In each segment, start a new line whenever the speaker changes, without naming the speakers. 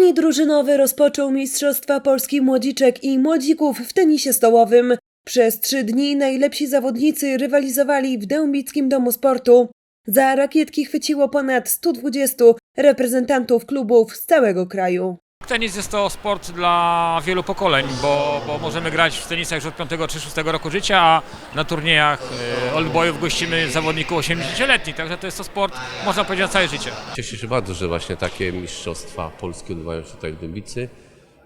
Turniej drużynowy rozpoczął Mistrzostwa Polski Młodziczek i Młodzików w tenisie stołowym. Przez trzy dni najlepsi zawodnicy rywalizowali w Dębickim Domu Sportu. Za rakietki chwyciło ponad 120 reprezentantów klubów z całego kraju.
Tenis jest to sport dla wielu pokoleń, bo, bo możemy grać w tenisa już od 5 czy 6 roku życia, a na turniejach e, oldboyów gościmy zawodników 80-letnich, także to jest to sport, można powiedzieć, na całe życie.
Cieszę się bardzo, że właśnie takie mistrzostwa Polski odbywają się tutaj w Dębicy.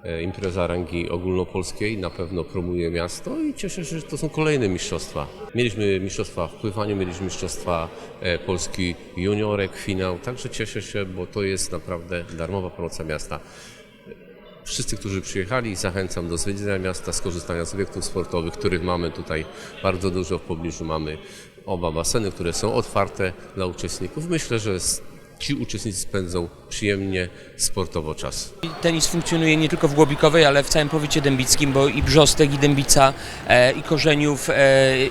E, Impreza rangi ogólnopolskiej na pewno promuje miasto i cieszę się, że to są kolejne mistrzostwa. Mieliśmy mistrzostwa w pływaniu, mieliśmy mistrzostwa e, Polski juniorek, finał, także cieszę się, bo to jest naprawdę darmowa promocja miasta. Wszyscy, którzy przyjechali, zachęcam do zwiedzania miasta, skorzystania z obiektów sportowych, których mamy tutaj bardzo dużo. W pobliżu mamy oba baseny, które są otwarte dla uczestników. Myślę, że ci uczestnicy spędzą przyjemnie, sportowo czas.
Tenis funkcjonuje nie tylko w Głobikowej, ale w całym powiecie dębickim, bo i Brzostek, i Dębica, e, i Korzeniów, e,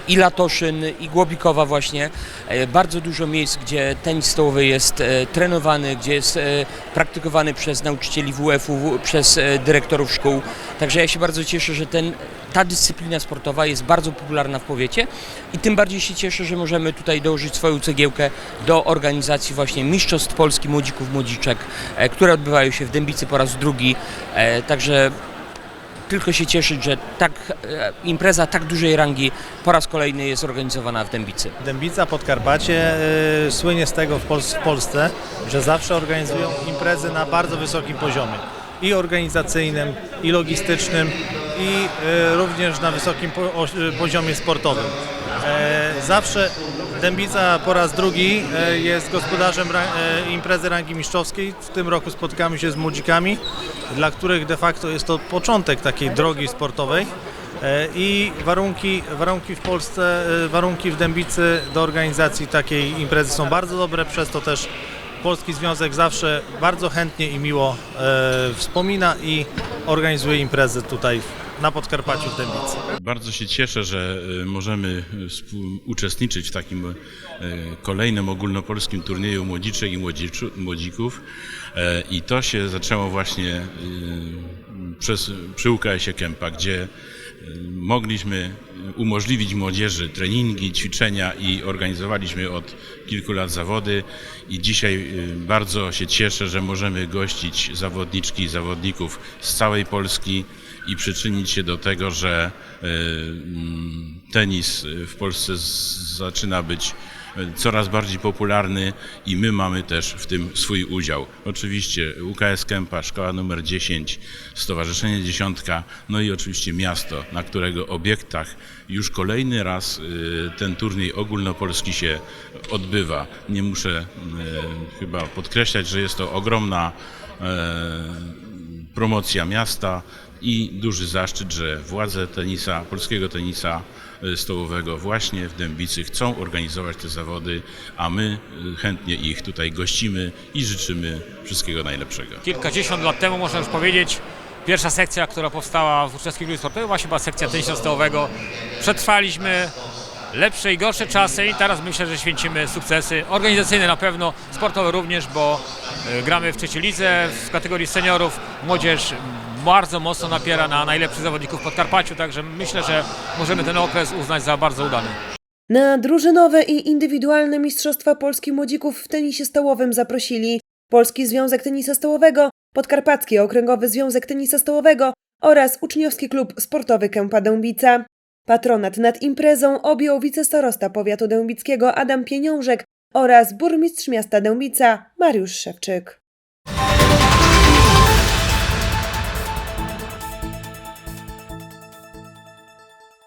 i Latoszyn, i Głobikowa właśnie. E, bardzo dużo miejsc, gdzie tenis stołowy jest e, trenowany, gdzie jest e, praktykowany przez nauczycieli WF-u, przez e, dyrektorów szkół. Także ja się bardzo cieszę, że ten, ta dyscyplina sportowa jest bardzo popularna w powiecie i tym bardziej się cieszę, że możemy tutaj dołożyć swoją cegiełkę do organizacji właśnie Mistrzostw Polski Młodzików Młodziczek, e, które odbywają się w Dębicy po raz drugi. E, Także tylko się cieszyć, że tak, e, impreza tak dużej rangi po raz kolejny jest organizowana w Dębicy.
Dębica, Podkarpacie y, słynie z tego w, Pols- w Polsce, że zawsze organizują imprezy na bardzo wysokim poziomie. I organizacyjnym, i logistycznym, i y, również na wysokim po, poziomie sportowym. E, zawsze Dębica po raz drugi e, jest gospodarzem e, imprezy rangi mistrzowskiej. W tym roku spotkamy się z młodzikami, dla których de facto jest to początek takiej drogi sportowej. E, I warunki, warunki w Polsce, warunki w Dębicy do organizacji takiej imprezy są bardzo dobre, przez to też Polski Związek zawsze bardzo chętnie i miło wspomina i organizuje imprezy tutaj na Podkarpaciu w Dębicy.
Bardzo się cieszę, że y, możemy y, uczestniczyć w takim y, kolejnym ogólnopolskim turnieju młodziczek i młodzików. E, I to się zaczęło właśnie przez, przy UKS-ie Kępa, gdzie mogliśmy umożliwić młodzieży treningi, ćwiczenia i organizowaliśmy od kilku lat zawody. I dzisiaj y, bardzo się cieszę, że możemy gościć zawodniczki i zawodników z całej Polski i przyczynić się do tego, że y, mm, tenis w Polsce zaczyna być coraz bardziej popularny i my mamy też w tym swój udział. Oczywiście UKS Kępa, szkoła numer 10, Stowarzyszenie Dziesiątka, no i oczywiście miasto, na którego obiektach już kolejny raz y, ten turniej ogólnopolski się odbywa. Nie muszę y, chyba podkreślać, że jest to ogromna e, promocja miasta i duży zaszczyt, że władze tenisa, polskiego tenisa e, stołowego właśnie w Dębicy chcą organizować te zawody, a my e, chętnie ich tutaj gościmy i życzymy wszystkiego najlepszego.
Kilkadziesiąt lat temu, można już powiedzieć, pierwsza sekcja, która powstała w Uczestniczym Klubie Sportowym, właśnie była sekcja tenisa stołowego. Przetrwaliśmy lepsze i gorsze czasy i teraz myślę, że święcimy sukcesy. Organizacyjne na pewno, sportowe również, bo e, gramy w trzeciej lidze, w kategorii seniorów. Młodzież bardzo mocno napiera na najlepszych zawodników w Podkarpaciu, także myślę, że możemy ten okres uznać za bardzo udany.
Na drużynowe i indywidualne Mistrzostwa Polski Młodzików w tenisie stołowym zaprosili Polski Związek Tenisa Stołowego, Podkarpacki Okręgowy Związek Tenisa Stołowego oraz Uczniowski Klub Sportowy Kępa Dębica. Patronat nad imprezą objął wicestarosta powiatu dębickiego Adam Pieniążek oraz burmistrz miasta Dębica Mariusz Szewczyk.